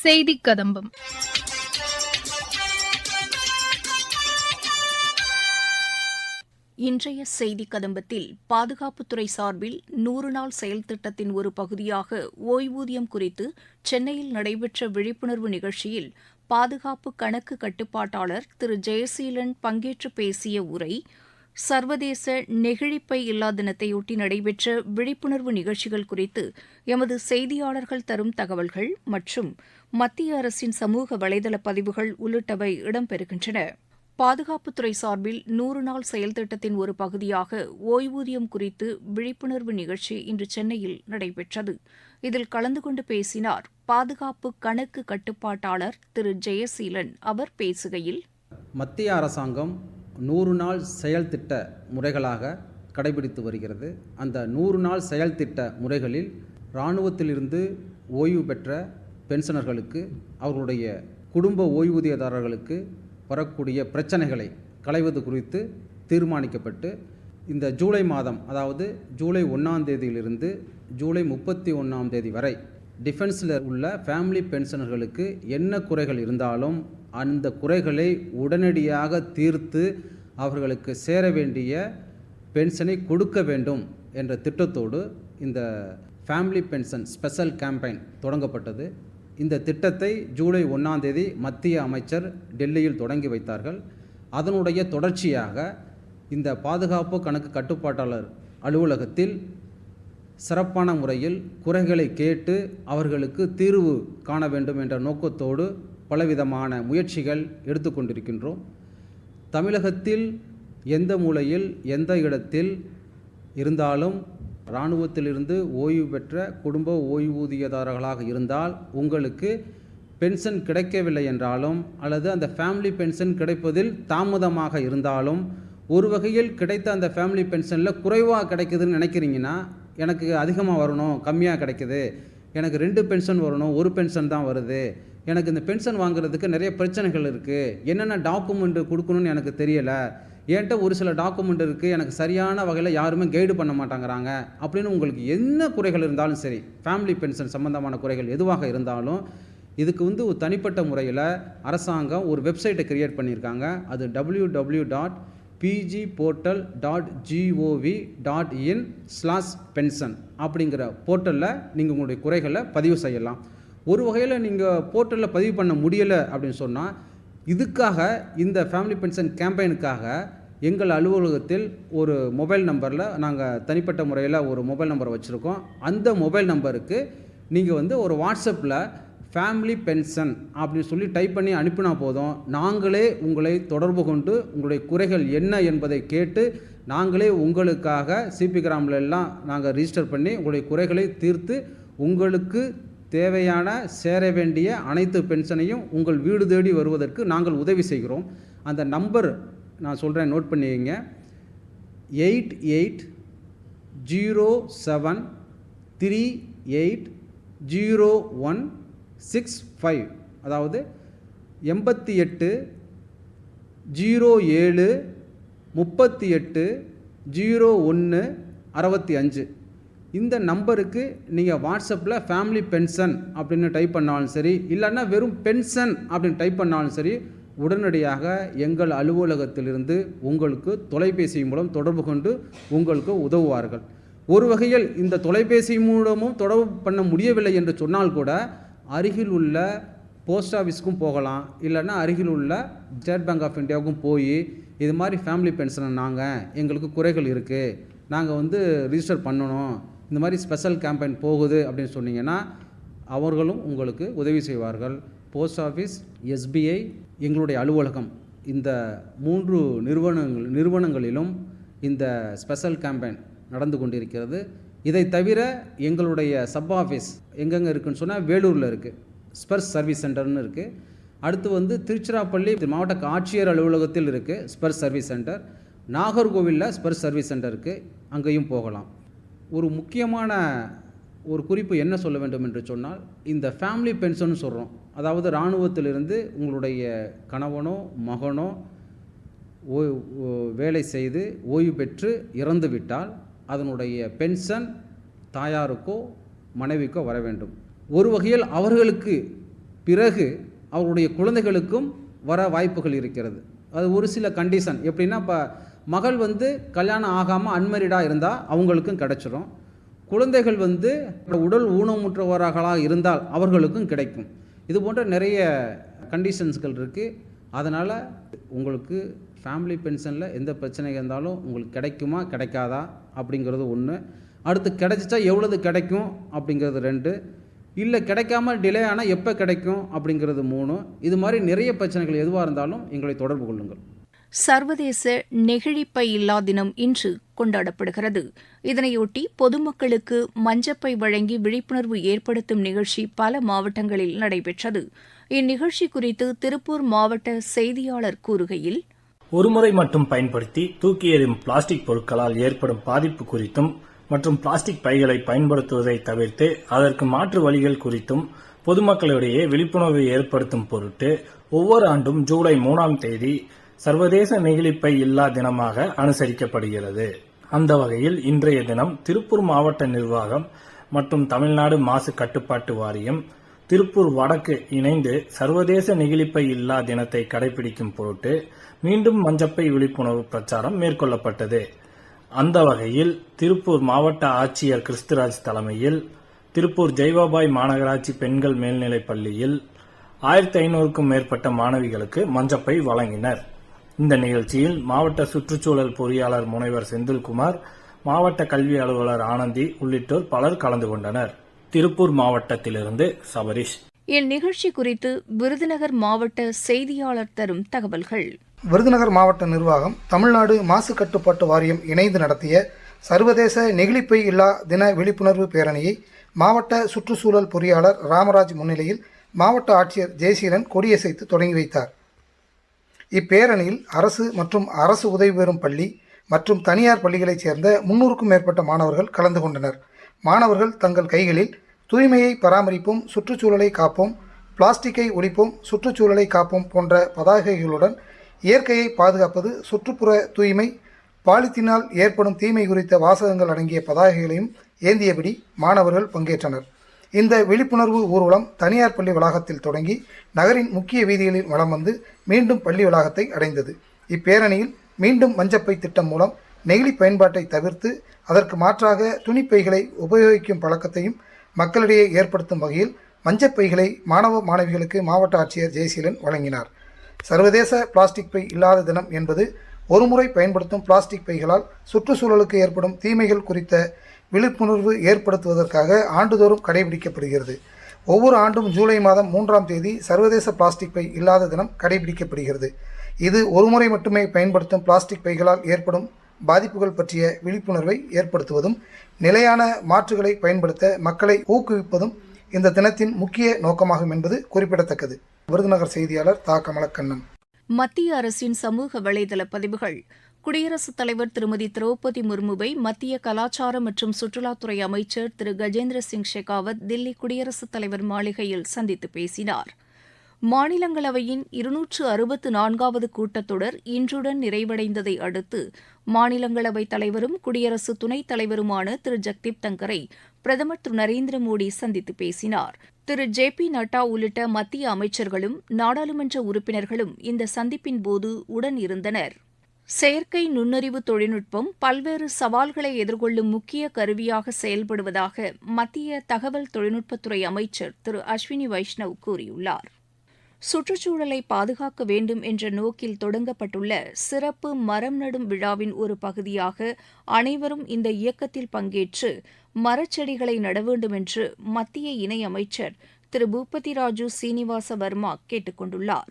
செய்தி கதம்பம். இன்றைய செய்தி கதம்பத்தில் பாதுகாப்புத்துறை சார்பில் நூறு நாள் செயல் திட்டத்தின் ஒரு பகுதியாக ஓய்வூதியம் குறித்து சென்னையில் நடைபெற்ற விழிப்புணர்வு நிகழ்ச்சியில் பாதுகாப்பு கணக்கு கட்டுப்பாட்டாளர் திரு ஜெயசீலன் பங்கேற்று பேசிய உரை சர்வதேச நெகிழிப்பை இல்லா தினத்தையொட்டி நடைபெற்ற விழிப்புணர்வு நிகழ்ச்சிகள் குறித்து எமது செய்தியாளர்கள் தரும் தகவல்கள் மற்றும் மத்திய அரசின் சமூக வலைதள பதிவுகள் உள்ளிட்டவை இடம்பெறுகின்றன. பாதுகாப்புத்துறை சார்பில் நூறு நாள் செயல் திட்டத்தின் ஒரு பகுதியாக ஓய்வூதியம் குறித்து விழிப்புணர்வு நிகழ்ச்சி இன்று சென்னையில் நடைபெற்றது. இதில் கலந்து கொண்டு பேசினார் பாதுகாப்பு கணக்கு கட்டுப்பாட்டாளர் திரு ஜெயசீலன். அவர் பேசுகையில் மத்திய அரசாங்கம் நூறு நாள் செயல்திட்ட முறைகளாக கடைபிடித்து வருகிறது. அந்த நூறு நாள் செயல்திட்ட முறைகளில் இராணுவத்திலிருந்து ஓய்வு பெற்ற பென்ஷனர்களுக்கு அவர்களுடைய குடும்ப ஓய்வூதியதாரர்களுக்கு வரக்கூடிய பிரச்சனைகளை களைவது குறித்து தீர்மானிக்கப்பட்டு இந்த ஜூலை மாதம் அதாவது ஜூலை ஒன்றாம் தேதியிலிருந்து ஜூலை முப்பத்தி ஒன்றாம் தேதி வரை டிஃபென்ஸில் உள்ள ஃபேமிலி பென்ஷனர்களுக்கு என்ன குறைகள் இருந்தாலும் அந்த குறைகளை உடனடியாக தீர்த்து அவர்களுக்கு சேர வேண்டிய பென்ஷனை கொடுக்க வேண்டும் என்ற திட்டத்தோடு இந்த ஃபேமிலி பென்ஷன் ஸ்பெஷல் கேம்பெயின் தொடங்கப்பட்டது. இந்த திட்டத்தை ஜூலை ஒன்றாம் தேதி மத்திய அமைச்சர் டெல்லியில் தொடங்கி வைத்தார்கள். அதனுடைய தொடர்ச்சியாக இந்த பாதுகாப்பு கணக்கு கட்டுப்பாட்டாளர் அலுவலகத்தில் சிறப்பான முறையில் குறைகளை கேட்டு அவர்களுக்கு தீர்வு காண வேண்டும் என்ற நோக்கத்தோடு பலவிதமான முயற்சிகள் எடுத்துக்கொண்டிருக்கின்றோம் தமிழகத்தில் எந்த மூலையில் எந்த இடத்தில் இருந்தாலும் இராணுவத்திலிருந்து ஓய்வு பெற்ற குடும்ப ஓய்வூதியதாரர்களாக இருந்தால் உங்களுக்கு பென்ஷன் கிடைக்கவில்லை என்றாலும் அல்லது அந்த ஃபேமிலி பென்ஷன் கிடைப்பதில் தாமதமாக இருந்தாலும் ஒரு வகையில் கிடைத்த அந்த ஃபேமிலி பென்ஷனில் குறைவாக கிடைக்குதுன்னு நினைக்கிறீங்கன்னா எனக்கு அதிகமாக வரணும் கம்மியாக கிடைக்குது. எனக்கு ரெண்டு பென்ஷன் வரணும் ஒரு பென்ஷன் தான் வருது. எனக்கு இந்த பென்ஷன் வாங்குறதுக்கு நிறைய பிரச்சனைகள் இருக்குது என்னென்ன டாக்குமெண்ட்டு கொடுக்கணும்னு எனக்கு தெரியலை. என்கிட்ட ஒரு சில டாக்குமெண்ட் இருக்குது எனக்கு சரியான வகையில் யாருமே கைடு பண்ண மாட்டாங்கிறாங்க அப்படின்னு உங்களுக்கு என்ன குறைகள் இருந்தாலும் சரி ஃபேமிலி பென்ஷன் சம்மந்தமான குறைகள் எதுவாக இருந்தாலும் இதுக்கு வந்து ஒரு தனிப்பட்ட முறையில் அரசாங்கம் ஒரு வெப்சைட்டை கிரியேட் பண்ணியிருக்காங்க. அது W W dot PG portal dot GOV dot in slash pension அப்படிங்கிற போர்ட்டலில் நீங்கள் உங்களுடைய குறைகளை பதிவு செய்யலாம். ஒரு வகையில் நீங்கள் போர்ட்டலில் பதிவு பண்ண முடியலை அப்படின்னு சொன்னால் இதுக்காக இந்த ஃபேமிலி பென்ஷன் கேம்பெயினுக்காக எங்கள் அலுவலகத்தில் ஒரு மொபைல் நம்பரில் நாங்கள் தனிப்பட்ட முறையில் ஒரு மொபைல் நம்பர் வச்சுருக்கோம். அந்த மொபைல் நம்பருக்கு நீங்கள் வந்து ஒரு வாட்ஸ்அப்பில் ஃபேமிலி பென்ஷன் அப்படின்னு சொல்லி டைப் பண்ணி அனுப்பினா போதும். நாங்களே உங்களை தொடர்பு கொண்டு உங்களுடைய குறைகள் என்ன என்பதை கேட்டு நாங்களே உங்களுக்காக சிபி கிராமில் எல்லாம் நாங்கள் ரிஜிஸ்டர் பண்ணி உங்களுடைய குறைகளை தீர்த்து உங்களுக்கு தேவையான சேர வேண்டிய அனைத்து பென்ஷனையும் உங்கள் வீடு தேடி வருவதற்கு நாங்கள் உதவி செய்கிறோம். அந்த நம்பர் நான் சொல்கிறேன் நோட் பண்ணிக்கங்க. Eight eight zero seven three eight zero one six five அதாவது எண்பத்தி எட்டு ஜீரோ ஏழு முப்பத்தி எட்டு ஜீரோ ஒன்று அறுபத்தி அஞ்சு. இந்த நம்பருக்கு நீங்கள் வாட்ஸ்அப்பில் ஃபேமிலி பென்ஷன் அப்படின்னு டைப் பண்ணாலும் சரி இல்லைன்னா வெறும் பென்ஷன் அப்படின்னு டைப் பண்ணாலும் சரி உடனடியாக எங்கள் அலுவலகத்திலிருந்து உங்களுக்கு தொலைபேசி மூலம் தொடர்பு கொண்டு உங்களுக்கு உதவுவார்கள். ஒரு வகையில் இந்த தொலைபேசி மூலமும் தொடர்பு பண்ண முடியவில்லை என்று சொன்னால் கூட அருகில் உள்ள போஸ்ட் ஆஃபீஸ்க்கும் போகலாம் இல்லைன்னா அருகில் உள்ள ஸ்டேட் பேங்க் ஆஃப் இந்தியாவுக்கும் போய் இது மாதிரி ஃபேமிலி பென்ஷனை நாங்கள் எங்களுக்கு குறைகள் இருக்குது நாங்கள் வந்து ரிஜிஸ்டர் பண்ணணும் இந்த மாதிரி ஸ்பெஷல் கேம்பெயின் போகுது அப்படின்னு சொன்னீங்கன்னா அவர்களும் உங்களுக்கு உதவி செய்வார்கள். போஸ்ட் ஆஃபீஸ் எஸ்பிஐ எங்களுடைய அலுவலகம். இந்த மூன்று நிறுவனங்கள் நிறுவனங்களிலும் இந்த ஸ்பெஷல் கேம்பெயின் நடந்து கொண்டிருக்கிறது. இதை தவிர எங்களுடைய சப் ஆஃபீஸ் எங்கெங்கே இருக்குன்னு சொன்னால் வேலூரில் இருக்குது ஸ்பர்ஸ் சர்வீஸ் சென்டர்னு இருக்குது அடுத்து வந்து திருச்சிராப்பள்ளி மாவட்ட ஆட்சியர் அலுவலகத்தில் இருக்குது ஸ்பர்ஸ் சர்வீஸ் சென்டர் நாகர்கோவிலில் ஸ்பர்ஸ் சர்வீஸ் சென்டர் இருக்குது அங்கேயும் போகலாம். ஒரு முக்கியமான ஒரு குறிப்பு என்ன சொல்ல வேண்டும் என்று சொன்னால் இந்த ஃபேமிலி பென்ஷன் சொல்கிறோம் அதாவது இராணுவத்திலிருந்து உங்களுடைய கணவனோ மகனோ ஓய் ஓ- வேலை செய்து ஓய்வு பெற்று இறந்து விட்டால் அதனுடைய பென்ஷன் தாயாருக்கோ மனைவிக்கோ வர வேண்டும். ஒரு வகையில் அவர்களுக்கு பிறகு அவருடைய குழந்தைகளுக்கும் வர வாய்ப்புகள் இருக்கிறது. அது ஒரு சில கண்டிஷன் எப்படின்னா இப்போ மகள் வந்து கல்யாணம் ஆகாமல் அன்மரிடாக இருந்தால் அவங்களுக்கும் கிடச்சிரும். குழந்தைகள் வந்து உடல் ஊனமுற்றவர்களாக இருந்தால் அவர்களுக்கும் கிடைக்கும். இது போன்ற நிறைய கண்டிஷன்ஸ்கள் இருக்குது அதனால் உங்களுக்கு ஃபேமிலி பென்ஷனில் எந்த பிரச்சனை இருந்தாலும் உங்களுக்கு கிடைக்குமா கிடைக்காதா அப்படிங்கிறது ஒன்று அடுத்து கிடைச்சிச்சா எவ்வளவு கிடைக்கும் அப்படிங்கிறது ரெண்டு. இல்லை கிடைக்காம டிலே ஆனால் எப்போ கிடைக்கும் அப்படிங்கிறது மூணு. இது மாதிரி நிறைய பிரச்சனைகள் எதுவாக இருந்தாலும் எங்களை தொடர்பு கொள்ளுங்கள். சர்வதேச நெகிழிப்பை இல்லா தினம் இன்று கொண்டாடப்படுகிறது. இதனையொட்டி பொதுமக்களுக்கு மஞ்சப்பை வழங்கி விழிப்புணர்வு ஏற்படுத்தும் நிகழ்ச்சி பல மாவட்டங்களில் நடைபெற்றது. இந்நிகழ்ச்சி குறித்து திருப்பூர் மாவட்ட செய்தியாளர் கூறுகையில் ஒருமுறை மட்டும் பயன்படுத்தி தூக்கி எறியும் பிளாஸ்டிக் பொருட்களால் ஏற்படும் பாதிப்பு குறித்தும் மற்றும் பிளாஸ்டிக் பைகளை பயன்படுத்துவதை தவிர்த்து அதற்கு மாற்று வழிகள் குறித்தும் பொதுமக்களிடையே விழிப்புணர்வை ஏற்படுத்தும் பொருட்டு ஒவ்வொரு ஆண்டும் ஜூலை மூணாம் தேதி சர்வதேச நெகிழிப்பை இல்லா தினமாக அனுசரிக்கப்படுகிறது. அந்த வகையில் இன்றைய தினம் திருப்பூர் மாவட்ட நிர்வாகம் மற்றும் தமிழ்நாடு மாசு கட்டுப்பாட்டு வாரியம் திருப்பூர் வடக்கு இணைந்து சர்வதேச நெகிழிப்பை இல்லா தினத்தை கடைபிடிக்கும் பொருட்டு மீண்டும் மஞ்சப்பை விழிப்புணர்வு பிரச்சாரம் மேற்கொள்ளப்பட்டது. அந்த வகையில் திருப்பூர் மாவட்ட ஆட்சியர் கிறிஸ்துராஜ் தலைமையில் திருப்பூர் ஜெய்வாபாய் மாநகராட்சி பெண்கள் மேல்நிலைப் பள்ளியில் ஆயிரத்தி ஐநூறுக்கும் மேற்பட்ட மாணவிகளுக்கு மஞ்சப்பை வழங்கினர். இந்த நிகழ்ச்சியில் மாவட்ட சுற்றுச்சூழல் பொறியாளர் முனைவர் செந்தில்குமார் மாவட்ட கல்வி அலுவலர் ஆனந்தி உள்ளிட்டோர் பலர் கலந்து கொண்டனர். திருப்பூர் மாவட்டத்திலிருந்து சபரிஷ். இந்நிகழ்ச்சி குறித்து விருதுநகர் மாவட்ட செய்தியாளர் தரும் தகவல்கள். விருதுநகர் மாவட்ட நிர்வாகம் தமிழ்நாடு மாசு கட்டுப்பாட்டு வாரியம் இணைந்து நடத்திய சர்வதேச நெகிழிப்பை இல்லா தின விழிப்புணர்வு பேரணியை மாவட்ட சுற்றுச்சூழல் பொறியாளர் ராமராஜ் முன்னிலையில் மாவட்ட ஆட்சியர் ஜெயசீலன் கொடியசைத்து தொடங்கி வைத்தார். இப்பேரணியில் அரசு மற்றும் அரசு உதவி பெறும் பள்ளி மற்றும் தனியார் பள்ளிகளைச் சேர்ந்த முன்னூறுக்கும் மேற்பட்ட மாணவர்கள் கலந்து கொண்டனர். மாணவர்கள் தங்கள் கைகளில் தூய்மையை பராமரிப்போம் சுற்றுச்சூழலை காப்போம் பிளாஸ்டிக்கை ஒழிப்போம் சுற்றுச்சூழலை காப்போம் போன்ற பதாகைகளுடன் இயற்கையை பாதுகாப்பது சுற்றுப்புற தூய்மை பாலித்தீனால் ஏற்படும் தீமை குறித்த வாசகங்கள் அடங்கிய பதாகைகளையும் ஏந்தியபடி மாணவர்கள் பங்கேற்றனர். இந்த விழிப்புணர்வு ஊர்வலம் தனியார் பள்ளி வளாகத்தில் தொடங்கி நகரின் முக்கிய வீதிகளில் வலம் வந்து மீண்டும் பள்ளி வளாகத்தை அடைந்தது. இப்பேரணியில் மீண்டும் மஞ்சப்பை திட்டம் மூலம் நெகிழி பயன்பாட்டை தவிர்த்து அதற்கு மாற்றாக துணிப்பைகளை உபயோகிக்கும் பழக்கத்தையும் மக்களிடையே ஏற்படுத்தும் வகையில் மஞ்சப்பைகளை மாணவ மாணவிகளுக்கு மாவட்ட ஆட்சியர் ஜெயசீலன் வழங்கினார். சர்வதேச பிளாஸ்டிக் பை இல்லாத தினம் என்பது ஒருமுறை பயன்படுத்தும் பிளாஸ்டிக் பைகளால் சுற்றுச்சூழலுக்கு ஏற்படும் தீமைகள் குறித்த விழிப்புணர்வு ஏற்படுத்துவதற்காக ஆண்டுதோறும் கடைபிடிக்கப்படுகிறது. ஒவ்வொரு ஆண்டும் ஜூலை மாதம் மூன்றாம் தேதி சர்வதேச பிளாஸ்டிக் பை இல்லாத தினம் கடைபிடிக்கப்படுகிறது. இது ஒருமுறை மட்டுமே பயன்படுத்தும் பிளாஸ்டிக் பைகளால் ஏற்படும் பாதிப்புகள் பற்றிய விழிப்புணர்வை ஏற்படுத்துவதும் நிலையான மாற்றுகளை பயன்படுத்த மக்களை ஊக்குவிப்பதும் இந்த தினத்தின் முக்கிய நோக்கமாகும் என்பது குறிப்பிடத்தக்கது. விருதுநகர் செய்தியாளர் தா. கமலக்கண்ணன். மத்திய அரசின் சமூக வலைதள பதிவுகள் குடியரசுத் தலைவர் திருமதி திரௌபதி முர்முவை மத்திய கலாச்சார மற்றும் சுற்றுலாத்துறை அமைச்சர் திரு கஜேந்திர சிங் ஷெகாவத் தில்லி குடியரசுத் தலைவர் மாளிகையில் சந்தித்து பேசினார். மாநிலங்களவையின் இருநூற்று அறுபத்து நான்காவது கூட்டத்தொடர் இன்றுடன் நிறைவடைந்ததை அடுத்து மாநிலங்களவைத் தலைவரும் குடியரசு துணைத் தலைவருமான திரு ஜக்தீப் தங்கரை பிரதமர் திரு நரேந்திர மோடி சந்தித்து பேசினார். திரு ஜே பி நட்டா உள்ளிட்ட மத்திய அமைச்சர்களும் நாடாளுமன்ற உறுப்பினர்களும் இந்த சந்திப்பின் போது உடன் இருந்தனர். செயற்கை நுண்ணறிவு தொழில்நுட்பம் பல்வேறு சவால்களை எதிர்கொள்ளும் முக்கிய கருவியாக செயல்படுவதாக மத்திய தகவல் தொழில்நுட்பத்துறை அமைச்சர் திரு அஸ்வினி வைஷ்ணவ் கூறியுள்ளார். சுற்றுச்சூழலை பாதுகாக்க வேண்டும் என்ற நோக்கில் தொடங்கப்பட்டுள்ள சிறப்பு மரம் நடும் விழாவின் ஒரு பகுதியாக அனைவரும் இந்த இயக்கத்தில் பங்கேற்று மரச்செடிகளை நட வேண்டும் என்று மத்திய இணையமைச்சர் திரு பூபதி ராஜு சீனிவாச வர்மா கேட்டுக் கொண்டுள்ளாா்